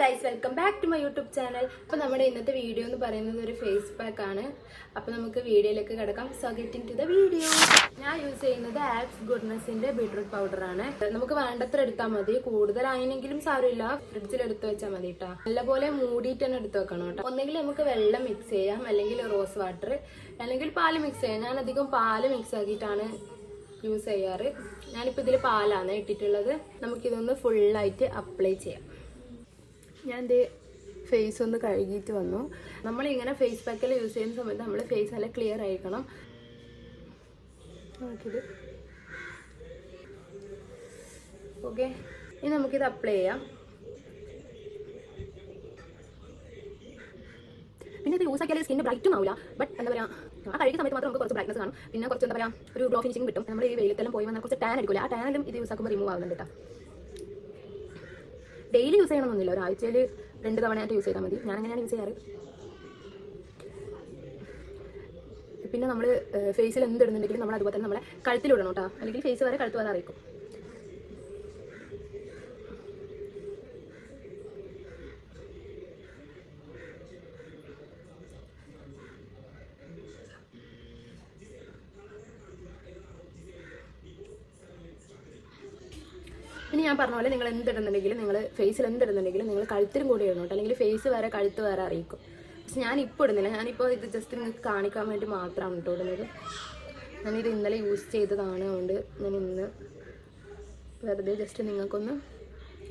Guys welcome back to my YouTube channel അപ്പോൾ നമ്മുടെ ഇന്നത്തെ വീഡിയോ എന്ന് പറയുന്നത് ഒരു ഫേസ് പാക്ക് ആണ്. അപ്പോൾ നമുക്ക് വീഡിയോയിലേക്ക് കിടക്കാം. So getting to the video ഞാൻ യൂസ് ചെയ്യുന്നത് ആപ്സ് ഗുഡ്നസിന്റെ ബീട്രൂട്ട് പൗഡർ ആണ്. നമുക്ക് വേണ്ടത്ര എടുത്താൽ മതി. കൂടുതലായെങ്കിലും സാരമില്ല. ഫ്രിഡ്ജിൽ എടുത്ത് വെച്ചാൽ മതി കേട്ടോ നല്ലപോലെ മൂടിയിട്ട് തന്നെ എടുത്ത് വെക്കണം കേട്ടോ ഒന്നെങ്കിൽ നമുക്ക് വെള്ളം മിക്സ് ചെയ്യാം. അല്ലെങ്കിൽ റോസ് വാട്ടർ അല്ലെങ്കിൽ പാൽ മിക്സ് ചെയ്യാം. ഞാൻ അധികം പാൽ മിക്സ് ആക്കിയിട്ടാണ് യൂസ് ചെയ്യാറ്. ഞാനിപ്പോൾ ഇതിൽ പാലാണ് ഇട്ടിട്ടുള്ളത്. നമുക്കിതൊന്ന് ഫുള്ളായിട്ട് അപ്ലൈ ചെയ്യാം. ഞാൻ എന്റെ ഫേസ് ഒന്ന് കഴുകിയിട്ട് വന്നു. നമ്മളിങ്ങനെ ഫേസ് പാക്കിൽ യൂസ് ചെയ്യുന്ന സമയത്ത് നമ്മൾ ഫേസ് നല്ല ക്ലിയർ ആയിക്കണം നമുക്കിത് ഓക്കെ ഇനി നമുക്കിത് അപ്ലൈ ചെയ്യാം. പിന്നെ ഇത് യൂസ് ആക്കിയാൽ സ്കിൻ ബ്രൈറ്റും ആവില്ല ബട്ട് എന്താ പറയുക ആ കഴിക്കുന്ന സമയത്ത് മാത്രം നമുക്ക് കുറച്ച് ബ്രൈറ്റ്നസ് കാണും. പിന്നെ കുറച്ച് എന്താ പറയുക ഒരു ഗ്ലോ ഫിനിഷിംഗ് കിട്ടും. നമ്മൾ ഈ വെയിലത്തെല്ലാം പോയി വന്നാൽ കുറച്ച് ടാൻ അടിക്കില്ല ആ ടാനും ഇത് യൂസ് ആക്കുമ്പോൾ റിമൂവ് ആവുന്നുണ്ട് കേട്ടോ ഡെയിലി യൂസ് ചെയ്യണമെന്നില്ല ഒരാഴ്ചയിൽ രണ്ട് തവണയായിട്ട് യൂസ് ചെയ്താൽ മതി. ഞാൻ അങ്ങനെയാണ് യൂസ് ചെയ്യാറ്. പിന്നെ നമ്മൾ ഫേസിൽ എന്ത് ഇടുന്നുണ്ടെങ്കിലും നമ്മൾ അതുപോലെ തന്നെ നമ്മളെ കഴുത്തിലിടണം കേട്ടോ. അല്ലെങ്കിൽ ഫേസ് വരെ കഴുത്ത് വരെ അറിയിക്കും പിന്നെ ഞാൻ പറഞ്ഞ പോലെ നിങ്ങൾ എന്തിടുന്നുണ്ടെങ്കിലും നിങ്ങൾ ഫേസിൽ എന്തിടുന്നുണ്ടെങ്കിലും നിങ്ങൾ കഴുത്തിലും കൂടി ഇടണം അല്ലെങ്കിൽ ഫേസ് വരെ കഴുത്ത് വരെ അറിയിക്കും. പക്ഷെ ഞാൻ ഇപ്പോൾ ഇടുന്നില്ല. ഞാനിപ്പോൾ ഇത് ജസ്റ്റ് നിങ്ങൾക്ക് കാണിക്കാൻ വേണ്ടി മാത്രമാണ് കേട്ടോ ഇടുന്നത്. ഞാനിത് ഇന്നലെ യൂസ് ചെയ്തതാണ്. അതുകൊണ്ട് ഞാൻ ഇന്ന് വെറുതെ ജസ്റ്റ് നിങ്ങൾക്കൊന്ന്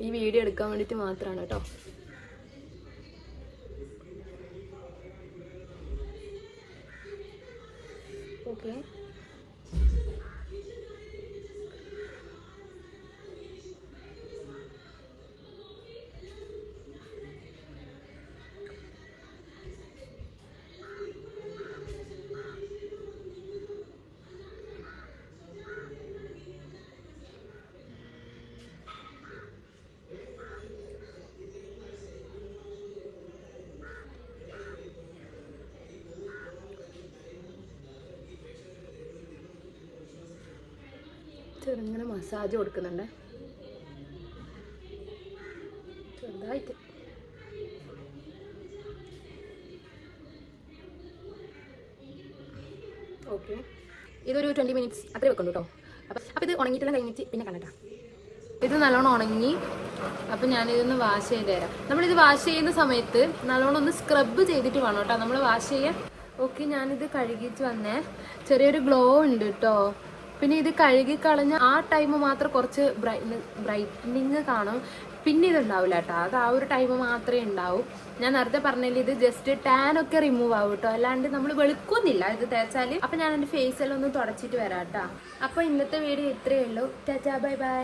ഈ വീഡിയോ എടുക്കാൻ വേണ്ടിയിട്ട് മാത്രമാണ് കേട്ടോ ഓക്കെ ചെറുങ്ങനെ മസാജ് കൊടുക്കുന്നുണ്ട്. ചെറുതായിട്ട്. ഓക്കെ. ഇതൊരു ട്വന്റി മിനിറ്റ്സ് അത്രേ വെക്കുള്ളൂ കേട്ടോ അപ്പം അപ്പം ഇത് ഉണങ്ങിയിട്ടെല്ലാം കഴിഞ്ഞിട്ട് പിന്നെ കണ്ടട്ടാ ഇത് നല്ലോണം ഉണങ്ങി അപ്പം ഞാനിതൊന്ന് വാഷ് ചെയ്ത് തരാം. നമ്മളിത് വാഷ് ചെയ്യുന്ന സമയത്ത് നല്ലോണം ഒന്ന് സ്ക്രബ് ചെയ്തിട്ട് വേണം കേട്ടോ നമ്മൾ വാഷ് ചെയ്യാൻ. ഓക്കെ ഞാനിത് കഴുകിയിട്ട് വന്നേ. ചെറിയൊരു ഗ്ലോ ഉണ്ട് കേട്ടോ പിന്നെ ഇത് കഴുകി കളഞ്ഞ ആ ടൈം മാത്രം കുറച്ച് ബ്രൈറ്റനിങ് കാണും. പിന്നെ ഇത് ഉണ്ടാവില്ല കേട്ടോ. അത് ആ ഒരു ടൈം മാത്രമേ ഉണ്ടാവൂ. ഞാൻ നേരത്തെ പറഞ്ഞില്ല ഇത് ജസ്റ്റ് ടാൻ ഒക്കെ റിമൂവ് ആവും കേട്ടോ. അല്ലാണ്ട് നമ്മൾ വെളുക്കുന്നില്ല. ഇത് തേച്ചാൽ അപ്പൊ ഞാൻ എന്റെ എല്ലാം ഒന്ന് തുടച്ചിട്ട് വരാം കേട്ടോ. അപ്പൊ ഇന്നത്തെ വീഡിയോ ഇത്രയേ ഉള്ളൂ. Tata bye bye